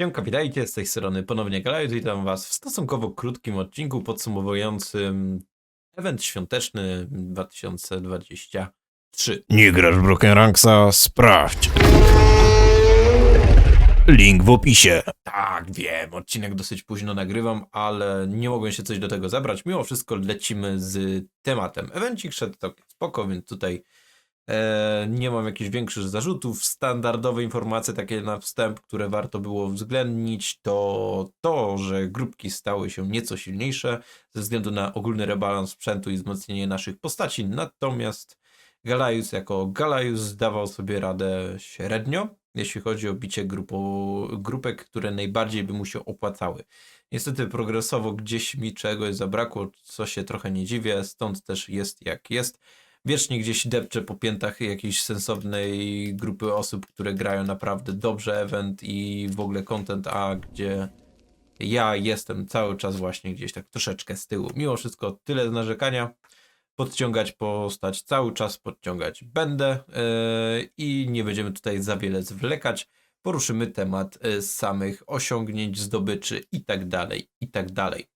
Siemka, witajcie z tej strony ponownie Galajus. Witam was w stosunkowo krótkim odcinku podsumowującym event świąteczny 2023. Nie grasz w Broken Ranksa? Sprawdź. Link w opisie. Tak, wiem, odcinek dosyć późno nagrywam, ale nie mogłem się coś do tego zabrać. Mimo wszystko lecimy z tematem. Evencik szedł tak spoko, więc tutaj nie mam jakichś większych zarzutów. Standardowe informacje takie na wstęp, które warto było uwzględnić, to to, że grupki stały się nieco silniejsze ze względu na ogólny rebalans sprzętu i wzmocnienie naszych postaci. Natomiast Galajus jako Galajus dawał sobie radę średnio, jeśli chodzi o bicie grupo, grupek, które najbardziej by mu się opłacały. Niestety progresowo gdzieś mi czegoś zabrakło, co się trochę nie dziwię, stąd też jest jak jest. Wiecznie gdzieś depczę po piętach jakiejś sensownej grupy osób, które grają naprawdę dobrze event i w ogóle content, a gdzie ja jestem cały czas właśnie gdzieś tak troszeczkę z tyłu. Mimo wszystko tyle narzekania. Podciągać postać cały czas podciągać będę yy, i nie będziemy tutaj za wiele zwlekać. Poruszymy temat yy, samych osiągnięć, zdobyczy i tak dalej, i tak dalej.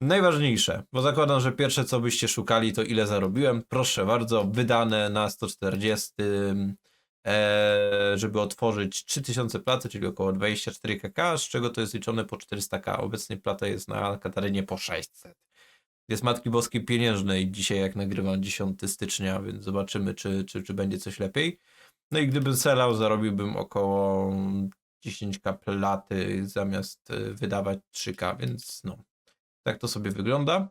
Najważniejsze, bo zakładam, że pierwsze co byście szukali to ile zarobiłem. Proszę bardzo, wydane na 140, e, żeby otworzyć 3000 platy, czyli około 24 kk, z czego to jest liczone po 400k. Obecnie plata jest na Katarynie po 600. Jest Matki Boskiej Pieniężnej dzisiaj, jak nagrywam 10 stycznia, więc zobaczymy, czy, czy, czy będzie coś lepiej. No i gdybym selał, zarobiłbym około 10k platy zamiast y, wydawać 3k, więc no, tak to sobie wygląda.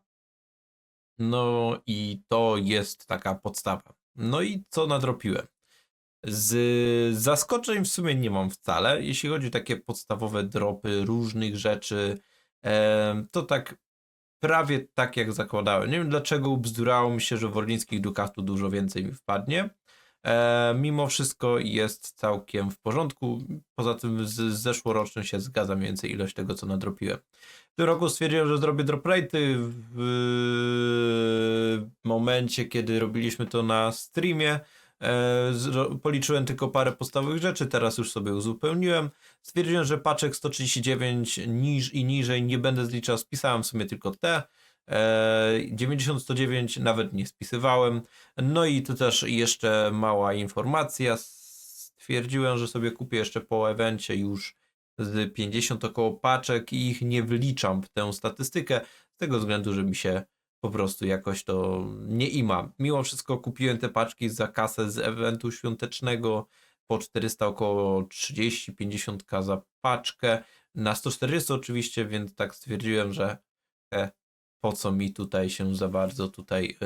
No i to jest taka podstawa. No i co nadrobiłem? Z zaskoczeń w sumie nie mam wcale. Jeśli chodzi o takie podstawowe dropy różnych rzeczy, to tak prawie tak jak zakładałem. Nie wiem dlaczego ubzdurało mi się, że w Orlińskich Dukatu dużo więcej mi wpadnie. E, mimo wszystko jest całkiem w porządku. Poza tym z zeszłorocznym się zgadza mniej więcej ilość tego, co nadropiłem. W tym roku stwierdziłem, że zrobię drop w momencie, kiedy robiliśmy to na streamie. E, policzyłem tylko parę podstawowych rzeczy, teraz już sobie uzupełniłem. Stwierdziłem, że paczek 139 niż i niżej nie będę zliczał, spisałem sobie tylko te. E, 90-109 nawet nie spisywałem. No i tu też jeszcze mała informacja. Stwierdziłem, że sobie kupię jeszcze po evencie już z 50 około paczek i ich nie wliczam w tę statystykę z tego względu, że mi się po prostu jakoś to nie ima. Mimo wszystko kupiłem te paczki za kasę z eventu świątecznego po 400 około 30-50k za paczkę. Na 140 oczywiście, więc tak stwierdziłem, że e, po co mi tutaj się za bardzo tutaj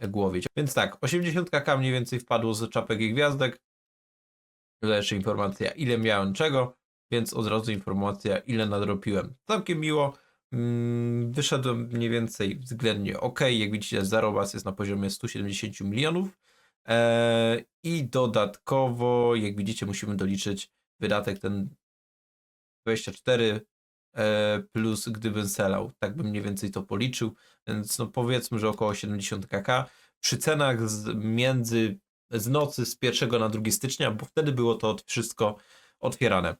yy, głowić. Więc tak, 80k mniej więcej wpadło z czapek i gwiazdek. Jeszcze informacja, ile miałem czego, więc od razu informacja, ile nadrobiłem. Całkiem miło. Mm, Wyszedłem mniej więcej względnie ok. Jak widzicie, zarobas jest na poziomie 170 milionów. Eee, I dodatkowo, jak widzicie, musimy doliczyć wydatek ten 24 e, plus gdybym selał. Tak bym mniej więcej to policzył. Więc no powiedzmy, że około 70 kk. Przy cenach z, między z nocy z 1 na 2 stycznia, bo wtedy było to wszystko otwierane.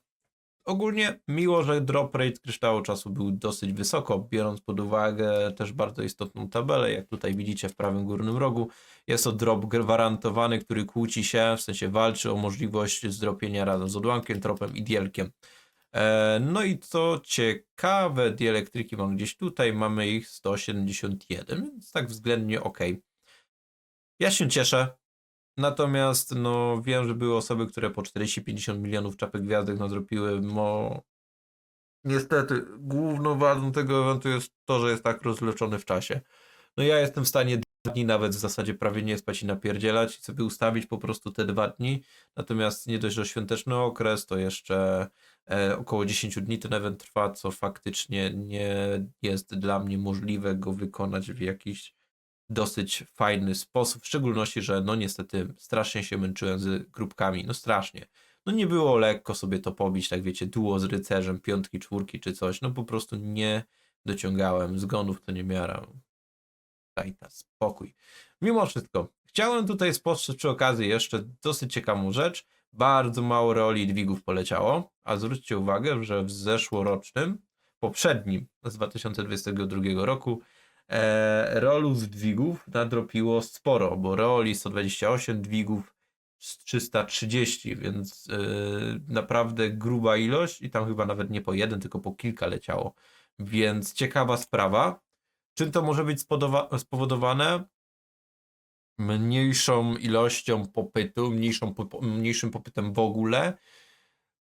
Ogólnie miło, że drop rate kryształu czasu był dosyć wysoko, biorąc pod uwagę też bardzo istotną tabelę, jak tutaj widzicie w prawym górnym rogu. Jest to drop gwarantowany, który kłóci się, w sensie walczy o możliwość zdropienia razem z odłamkiem, tropem i dielkiem. E, No i co ciekawe, dielektryki mam gdzieś tutaj, mamy ich 171, więc tak względnie ok. Ja się cieszę, natomiast no wiem, że były osoby, które po 40-50 milionów czapek gwiazdek nadrobiły, mo... Niestety, główną wadą tego eventu jest to, że jest tak rozleczony w czasie. No ja jestem w stanie dni nawet w zasadzie prawie nie spać i napierdzielać i sobie ustawić po prostu te dwa dni, natomiast nie dość, że świąteczny okres, to jeszcze około 10 dni ten event trwa, co faktycznie nie jest dla mnie możliwe go wykonać w jakiś dosyć fajny sposób, w szczególności, że no niestety strasznie się męczyłem z grupkami, no strasznie. No nie było lekko sobie to pobić, tak wiecie, duo z rycerzem, piątki, czwórki czy coś, no po prostu nie dociągałem, zgonów to nie miara. Daj ta spokój. Mimo wszystko, chciałem tutaj spostrzec przy okazji jeszcze dosyć ciekawą rzecz. Bardzo mało roli dźwigów poleciało, a zwróćcie uwagę, że w zeszłorocznym, poprzednim z 2022 roku e, rolu z dźwigów nadropiło sporo, bo roli 128 dźwigów z 330, więc e, naprawdę gruba ilość i tam chyba nawet nie po jeden, tylko po kilka leciało. Więc ciekawa sprawa. Czym to może być spowodowane? Mniejszą ilością popytu, mniejszą, mniejszym popytem w ogóle.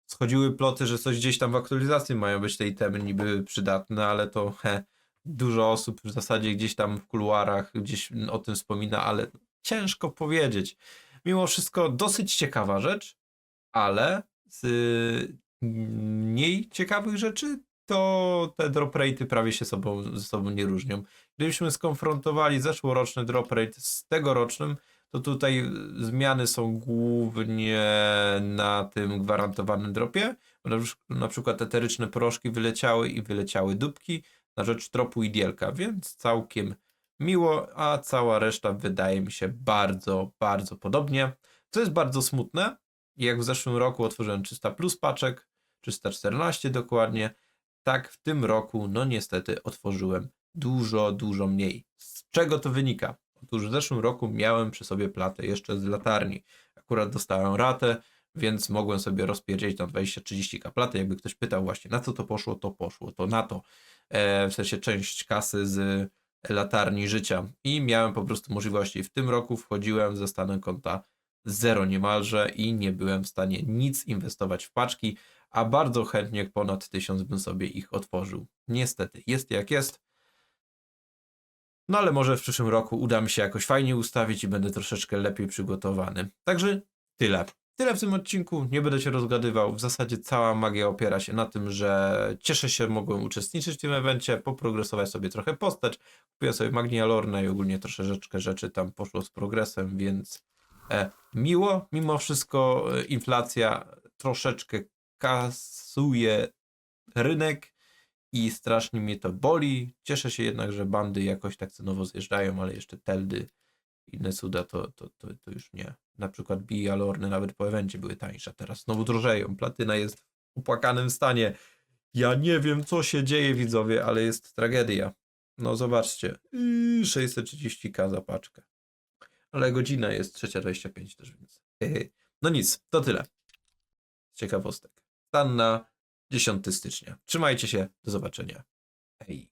Schodziły ploty, że coś gdzieś tam w aktualizacji mają być te itemy niby przydatne, ale to he, dużo osób w zasadzie gdzieś tam w kuluarach gdzieś o tym wspomina, ale ciężko powiedzieć. Mimo wszystko dosyć ciekawa rzecz, ale z mniej ciekawych rzeczy to te drop rate'y prawie się sobą, ze sobą nie różnią. Gdybyśmy skonfrontowali zeszłoroczny drop rate z tegorocznym, to tutaj zmiany są głównie na tym gwarantowanym dropie. na przykład eteryczne proszki wyleciały i wyleciały dupki na rzecz dropu i dielka, więc całkiem miło, a cała reszta wydaje mi się bardzo, bardzo podobnie. Co jest bardzo smutne, jak w zeszłym roku otworzyłem 300 plus paczek, 314 dokładnie, tak w tym roku, no niestety, otworzyłem dużo, dużo mniej. Z czego to wynika? Otóż w zeszłym roku miałem przy sobie platę jeszcze z latarni. Akurat dostałem ratę, więc mogłem sobie rozpierdzieć tam 20-30 kaplaty. Jakby ktoś pytał właśnie, na co to poszło, to poszło. To na to. E, w sensie część kasy z latarni życia. I miałem po prostu możliwości. W tym roku wchodziłem ze stanem konta zero niemalże i nie byłem w stanie nic inwestować w paczki, a bardzo chętnie ponad tysiąc bym sobie ich otworzył. Niestety, jest jak jest. No ale może w przyszłym roku uda mi się jakoś fajnie ustawić i będę troszeczkę lepiej przygotowany. Także tyle. Tyle w tym odcinku. Nie będę się rozgadywał. W zasadzie cała magia opiera się na tym, że cieszę się, mogłem uczestniczyć w tym evencie, poprogresować sobie trochę postać. Kupiłem sobie Magnia Lorna i ogólnie troszeczkę rzeczy tam poszło z progresem, więc e, miło. Mimo wszystko e, inflacja troszeczkę kasuje rynek i strasznie mnie to boli. Cieszę się jednak, że bandy jakoś tak cenowo zjeżdżają, ale jeszcze Teldy i inne cuda to, to, to, to już nie. Na przykład Bija nawet po evencie były tańsze, teraz znowu drożeją. Platyna jest w upłakanym stanie. Ja nie wiem, co się dzieje, widzowie, ale jest tragedia. No zobaczcie, yy, 630k za paczkę. Ale godzina jest 3.25 też, więc... No nic, to tyle. Z ciekawostek. Stan na 10 stycznia. Trzymajcie się, do zobaczenia. Hej.